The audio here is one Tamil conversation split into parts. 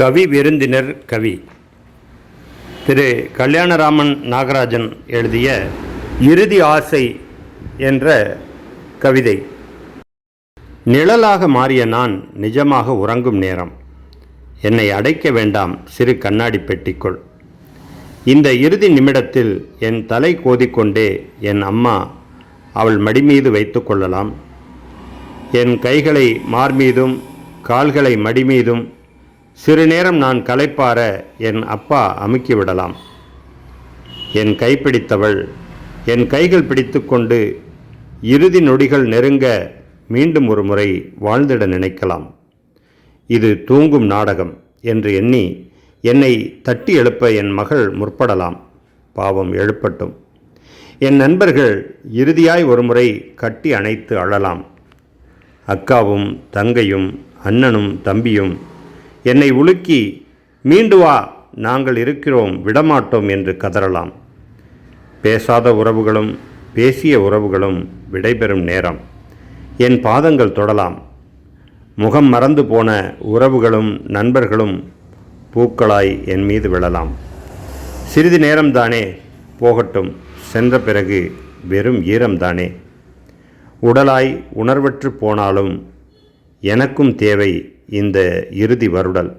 கவி விருந்தினர் கவி. திரு. கல்யாணராமன் நாகராஜன் எழுதிய இறுதி ஆசை என்ற கவிதை. நிழலாக மாறிய நான் நிஜமாக உறங்கும் நேரம். என்னை அடைக்க வேண்டாம் சிறு கண்ணாடி பெட்டிக்குள். இந்த இறுதி நிமிடத்தில் என் தலை கோதிக்கொண்டே என் அம்மா அவள் மடிமீது வைத்து கொள்ளலாம். என் கைகளை மார்மீதும் கால்களை மடி சிறுநேரம் நான் களைப்பார என் அப்பா அமுக்கிவிடலாம். என் கைப்பிடித்தவள் என் கைகள் பிடித்துக்கொண்டு இறுதி நொடிகள் நெருங்க மீண்டும் ஒரு முறை வாழ்ந்திட நினைக்கலாம். இது தூங்கும் நாடகம் என்று எண்ணி என்னை தட்டி எழுப்ப என் மகள் முற்படலாம். பாவம் எழுப்பட்டும். என் நண்பர்கள் இறுதியாய் ஒருமுறை கட்டி அணைத்து அழலாம். அக்காவும் தங்கையும் அண்ணனும் தம்பியும் என்னை உலுக்கி மீண்டு வா நாங்கள் இருக்கிறோம் விடமாட்டோம் என்று கதறலாம். பேசாத உறவுகளும் பேசிய உறவுகளும் விடைபெறும் நேரம். என் பாதங்கள் தொடலாம். முகம் மறந்து போன உறவுகளும் நண்பர்களும் பூக்களாய் என் மீது விழலாம். சிறிது நேரம்தானே போகட்டும். சென்ற பிறகு வெறும் ஈரம்தானே. உடலாய் உணர்வற்று போனாலும் எனக்கும் தேவை இந்த இறுதி வருடல்.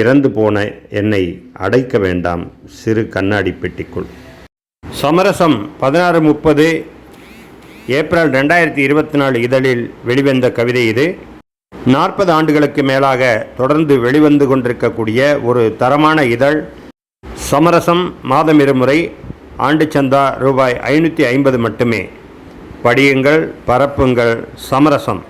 இறந்து போன என்னை அடைக்க வேண்டாம் சிறு கண்ணாடி பெட்டிக்குள். சமரசம் பதினாறு முப்பது ஏப்ரல் ரெண்டாயிரத்தி இருபத்தி நாலு இதழில் வெளிவந்த கவிதை இது. நாற்பது ஆண்டுகளுக்கு மேலாக தொடர்ந்து வெளிவந்து கொண்டிருக்கக்கூடிய ஒரு தரமான இதழ். சமரசம் மாதம் இருமுறை ஆண்டு சந்தா ரூபாய் ஐநூற்றி ஐம்பது மட்டுமே. படியுங்கள் பரப்புங்கள் சமரசம்.